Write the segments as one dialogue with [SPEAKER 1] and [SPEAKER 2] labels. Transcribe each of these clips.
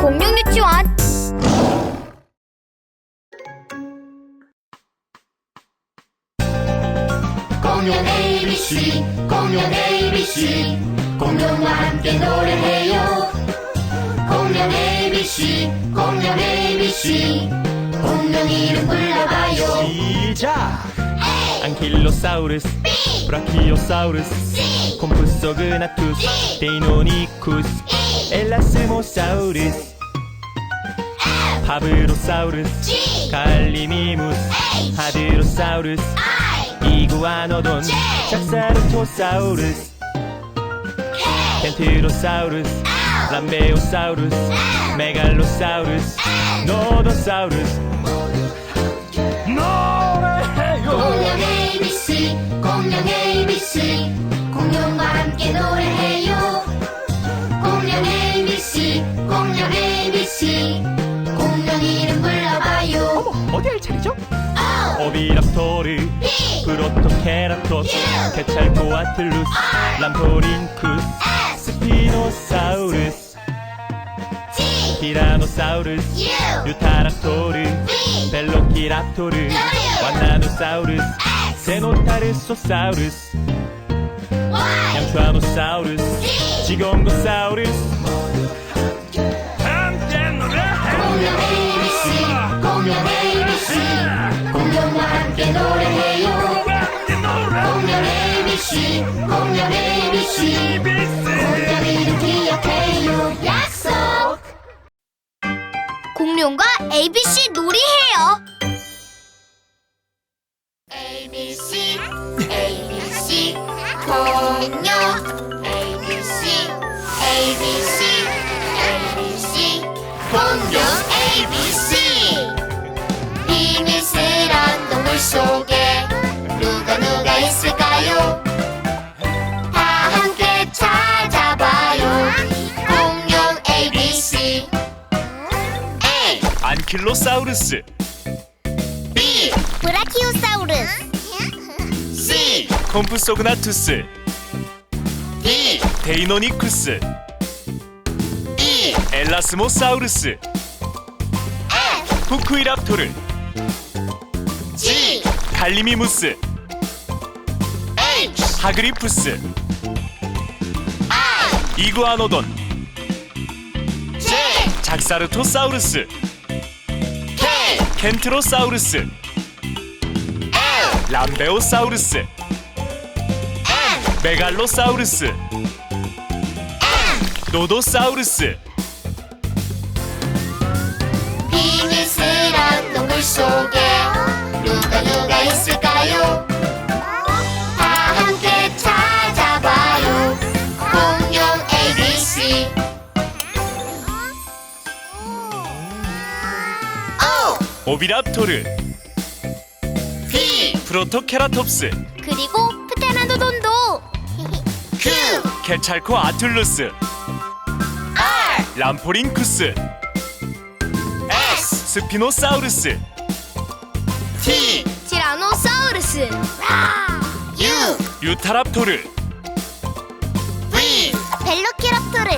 [SPEAKER 1] 공룡 유치원.
[SPEAKER 2] 공룡 ABC 공룡 ABC 공룡과 함께 노래해요. 공룡 ABC 공룡 ABC 공룡 이름 불러봐요.
[SPEAKER 3] 시작! 안킬로사우루스 브라키오사우루스 콤프소그나투스 데이노니쿠스 엘라스모사우루스 파브로사우루스 갈리미무스 하드로사우루스 이구아노돈 짝사르토사우루스 켄트로사우루스 람베오사우루스 메갈로사우루스 노도사우루스. 노래해요!
[SPEAKER 2] 공룡 ABC 공룡 ABC 공룡과 함께 노래해요. 공룡 ABC 공룡 ABC
[SPEAKER 3] 오비랍토르 프로토케라토스 케찰코아틀루스 람포린쿠스 스피노사우루스 티라노사우루스 유타랍토르 벨로키랍토르 완나노사우루스 세노타르소사우루스 양추아노사우루스 지공고사우루스 함께
[SPEAKER 2] 노래해요. 공룡 ABC 공룡 ABC 공룡 이름 기억해요. 약속.
[SPEAKER 1] 공룡과 ABC 놀이해요.
[SPEAKER 2] ABC ABC 공룡 ABC ABC ABC 공룡 ABC 속에 누가 누가 있을까요? 다 함께 찾아봐요. 공룡 ABC A.
[SPEAKER 3] 안킬로사우루스.
[SPEAKER 2] B.
[SPEAKER 1] 브라키오사우루스.
[SPEAKER 2] C.
[SPEAKER 3] 콤프소그나투스.
[SPEAKER 2] D.
[SPEAKER 3] 데이노니쿠스.
[SPEAKER 2] E.
[SPEAKER 3] 엘라스모사우루스.
[SPEAKER 2] F.
[SPEAKER 3] 후쿠이랍토르 갈리미무스. 하그리푸스. 이구아노돈. 작사르토사우루스. 켄트로사우루스. 람베오사우루스. 메갈로사우루스. 노도사우루스.
[SPEAKER 2] 비밀스런 동물 속에 누가 누가 있을까요? 다 함께 찾아봐요. 공룡 ABC O
[SPEAKER 3] 오비랍토르
[SPEAKER 2] P
[SPEAKER 3] 프로토케라톱스
[SPEAKER 1] 그리고 프테나도돈도.
[SPEAKER 2] Q
[SPEAKER 3] 케찰코 아툴루스
[SPEAKER 2] R!
[SPEAKER 3] 람포린쿠스
[SPEAKER 2] S!
[SPEAKER 3] 스피노사우루스
[SPEAKER 2] T
[SPEAKER 1] 티라노사우루스.
[SPEAKER 2] U
[SPEAKER 3] 유타랍토르.
[SPEAKER 2] V
[SPEAKER 1] 벨로키랍토르.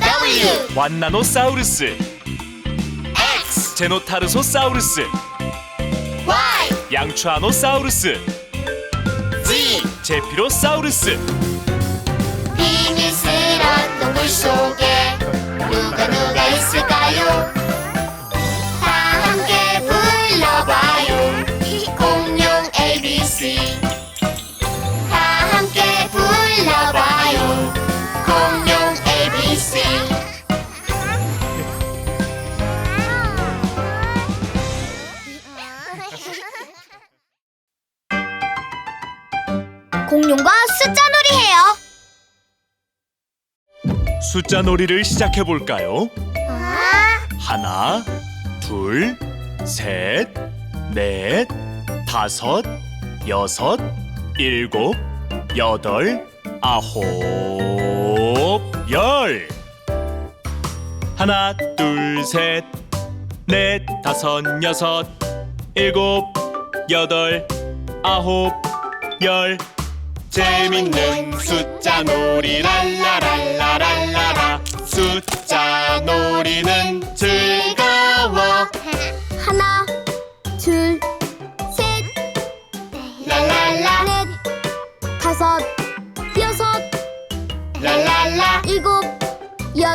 [SPEAKER 2] W.
[SPEAKER 3] 완나노사우루스.
[SPEAKER 2] X.
[SPEAKER 3] 제노타르소사우루스.
[SPEAKER 2] Y.
[SPEAKER 3] 양추아노사우루스.
[SPEAKER 2] Z.
[SPEAKER 3] 제피로사우루스.
[SPEAKER 2] 비밀스런 동물 속에 누가 누가 있을까 ABC 다 함께 불러봐요. 공룡 ABC
[SPEAKER 1] 공룡과 숫자 놀이 해요.
[SPEAKER 3] 숫자 놀이를 시작해 볼까요?
[SPEAKER 1] 아,
[SPEAKER 3] 하나, 둘, 셋, 넷, 다섯, 여섯, 일곱, 여덟, 아홉, 열. 하나, 둘, 셋, 넷, 다섯, 여섯, 일곱, 여덟, 아홉, 열. 재밌는 숫자 놀이 랄라랄라랄라라 숫자 놀이는 즐거워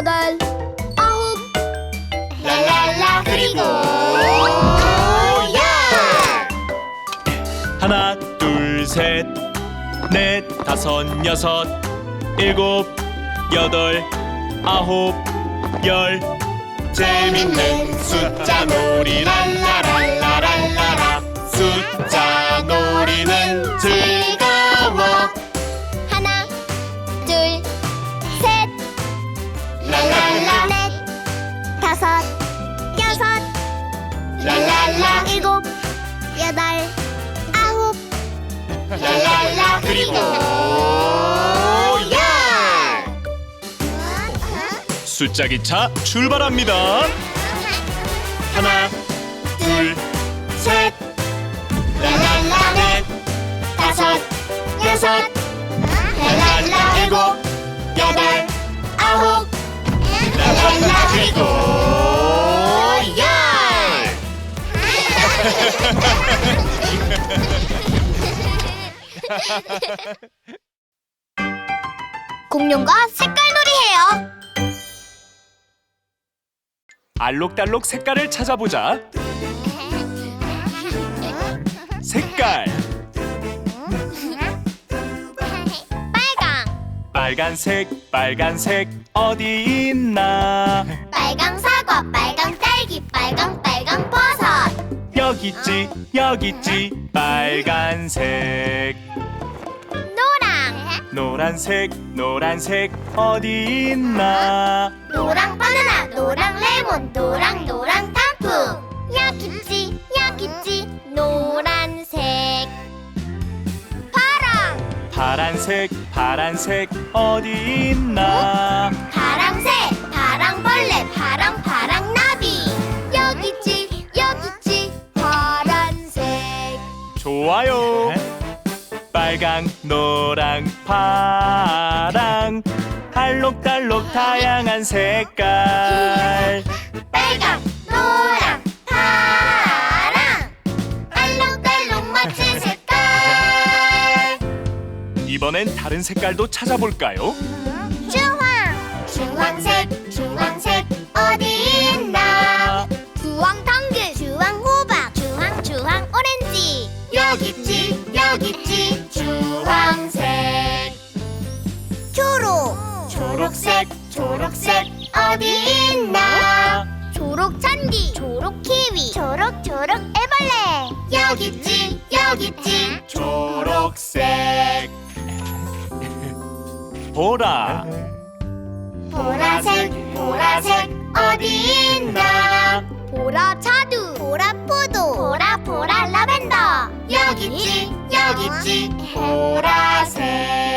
[SPEAKER 2] 여덟, 아홉,
[SPEAKER 4] 랄랄라 그리고 열!
[SPEAKER 3] 하나 둘 셋 넷 다섯 여섯 일곱 여덟 아홉 열. 재밌는 숫자 놀이 랄라랄라랄라라. 숫자 놀이는 즐
[SPEAKER 4] 랄랄라.
[SPEAKER 2] 일곱, 여덟, 아홉,
[SPEAKER 4] 랄랄라. 그리고 열.
[SPEAKER 3] 숫자 기차 출발합니다. 하나 둘 셋.
[SPEAKER 4] 랄랄라
[SPEAKER 3] 넷
[SPEAKER 4] 다섯 여섯. 랄랄라 일곱 여덟 아홉. 랄랄라 그리고
[SPEAKER 2] 공룡과 색깔놀이 해요.
[SPEAKER 3] 알록달록 색깔을 찾아보자 색깔
[SPEAKER 2] 빨강,
[SPEAKER 3] 빨간색 빨간색 어디 있나
[SPEAKER 2] 빨강 사과, 빨강 딸기, 빨강 빨강.
[SPEAKER 3] 여기 있지 여기 있지 빨간색.
[SPEAKER 2] 노랑,
[SPEAKER 3] 노란색 노란색 어디 있나?
[SPEAKER 2] 노랑 바나나, 노랑 레몬, 노랑 노랑 단풍. 여기 있지, 여기 있지, 노란색. 파랑,
[SPEAKER 3] 파란색 파란색 어디 있나 좋아요 빨강 노랑 파랑 알록달록 다양한 색깔
[SPEAKER 2] 빨강, 노랑, 파랑. 알록달록 멋진 색깔.
[SPEAKER 3] 이번엔 다른 색깔도 찾아볼까요?
[SPEAKER 2] 초록 키위, 초록 초록 애벌레. 여기 있지, 여기 있지,
[SPEAKER 3] 초록색. 보라.
[SPEAKER 2] 보라색 보라색 어디 있나? 보라 자두 보라 포도 보라 보라 라벤더. 여기 있지 여기 있지. 보라색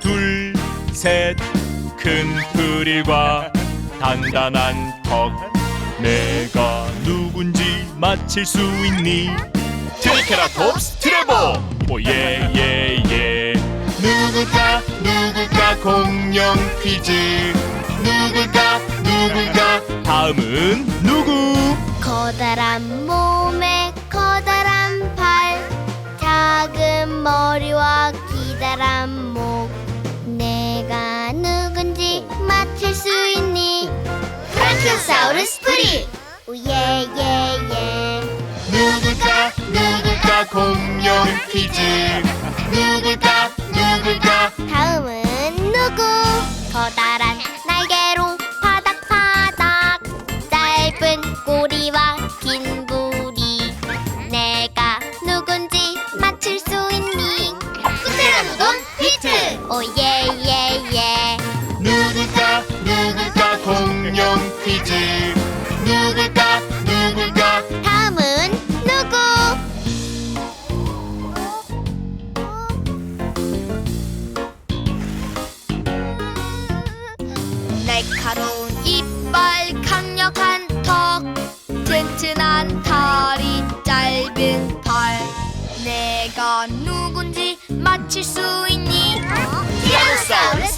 [SPEAKER 3] 둘 셋 큰 프릴과 단단한 턱. 내가 누군지 맞힐 수 있니? 트리케라톱스 트레버 오예 예 예. 누굴까 누굴까 공룡 퀴즈. 누굴까 누굴까? 다음은 누구?
[SPEAKER 2] 커다란 몸에 커다란 팔 작은 머리와 기다란 목 수 있니? 브라키오사우루스 프리. 오예예예.
[SPEAKER 3] 누굴까? 누굴까? 공룡 퀴즈. 누굴까? 누굴까?
[SPEAKER 2] 다음은 누구? 커다란 튼튼한 다리 짧은 팔 내가 누군지 맞힐 수 있니? 티라노사우루스 렉스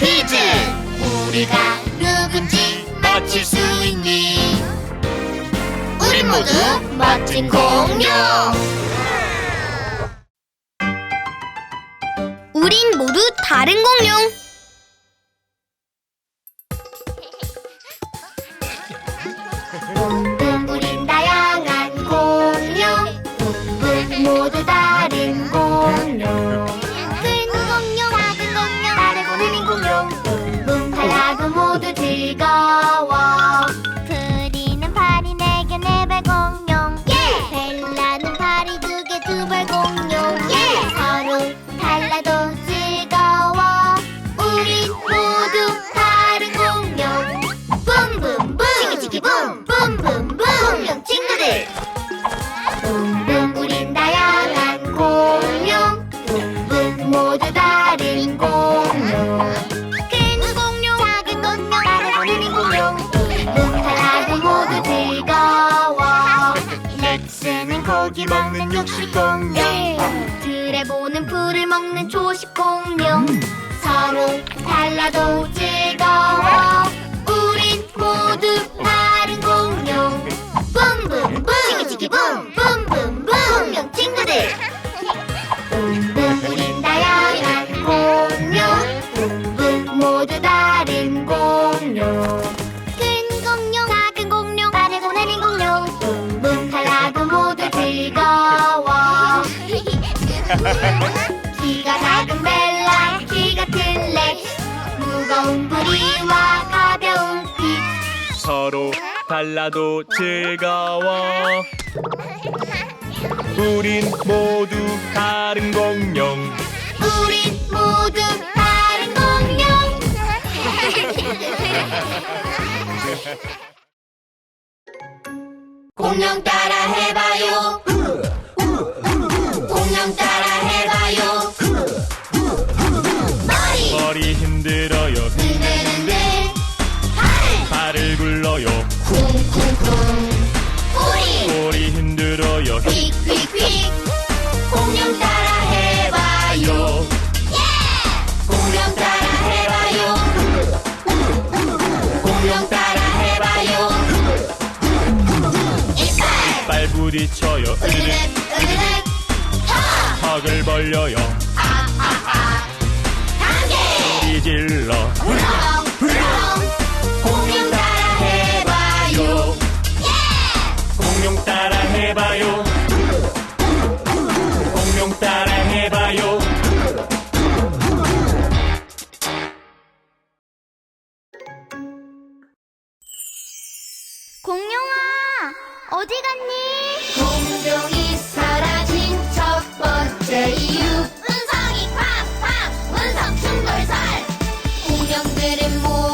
[SPEAKER 3] 퀴즈. 우리가 누군지 맞힐 수 있니?
[SPEAKER 2] 우린 모두 멋진 공룡. 우린 모두 다른 공룡. 우린 다양한 공룡. 붕붕 모두 다른 공룡 드래보는 풀을 먹는 초식 공룡. 서로 달라도 즐거워. 우린 모두 다른 공룡. 붐붐붐 치키치키 붐 붐붐붐 키가 작은 벨라 키 같은 렉스 무거운 부리와 가벼운 빛.
[SPEAKER 3] 서로 달라도 즐거워. 우린 모두 다른 공룡.
[SPEAKER 2] 우린 모두 다른 공룡.
[SPEAKER 4] 공룡 따라 해봐요
[SPEAKER 2] 꼬리.
[SPEAKER 3] 꼬리 힘들어요
[SPEAKER 2] 어디 갔니?
[SPEAKER 4] 공룡이 사라진 첫 번째 이유
[SPEAKER 2] 은석이 팝팝 은석 충돌설
[SPEAKER 4] 공룡들은 모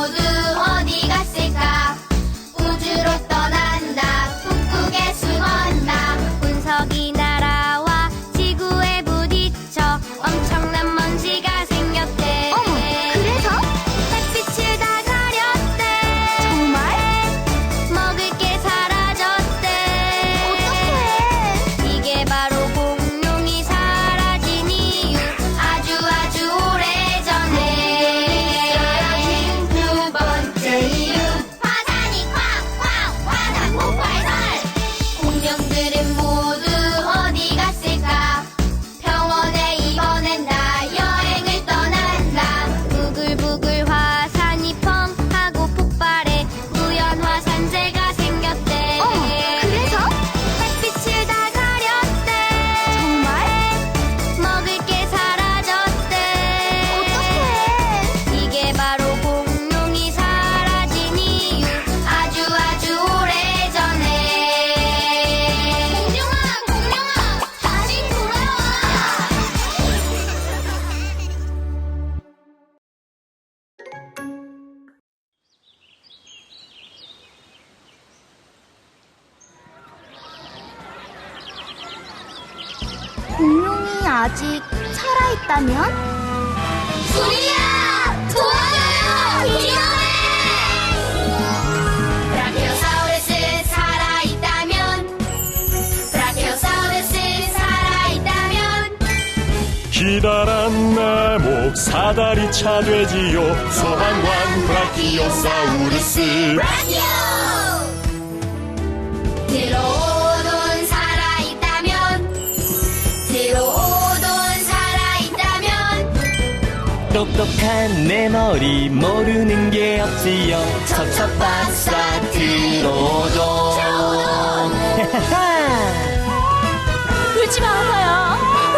[SPEAKER 3] 기다란 나목 사다리차 되지요. 소방관 브라키오사우루스.
[SPEAKER 4] 브라키오! 들어오돈 살아있다면 들어오돈 살아있다면.
[SPEAKER 5] 똑똑한 내 머리 모르는 게 없지요. 첩첩박사 들어오돈
[SPEAKER 6] 울지 마 아파요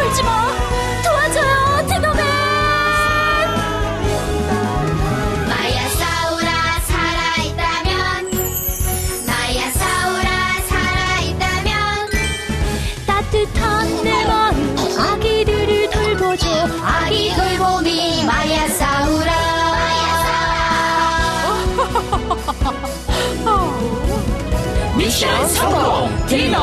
[SPEAKER 6] 울지 마.
[SPEAKER 5] 미션 성공! 디노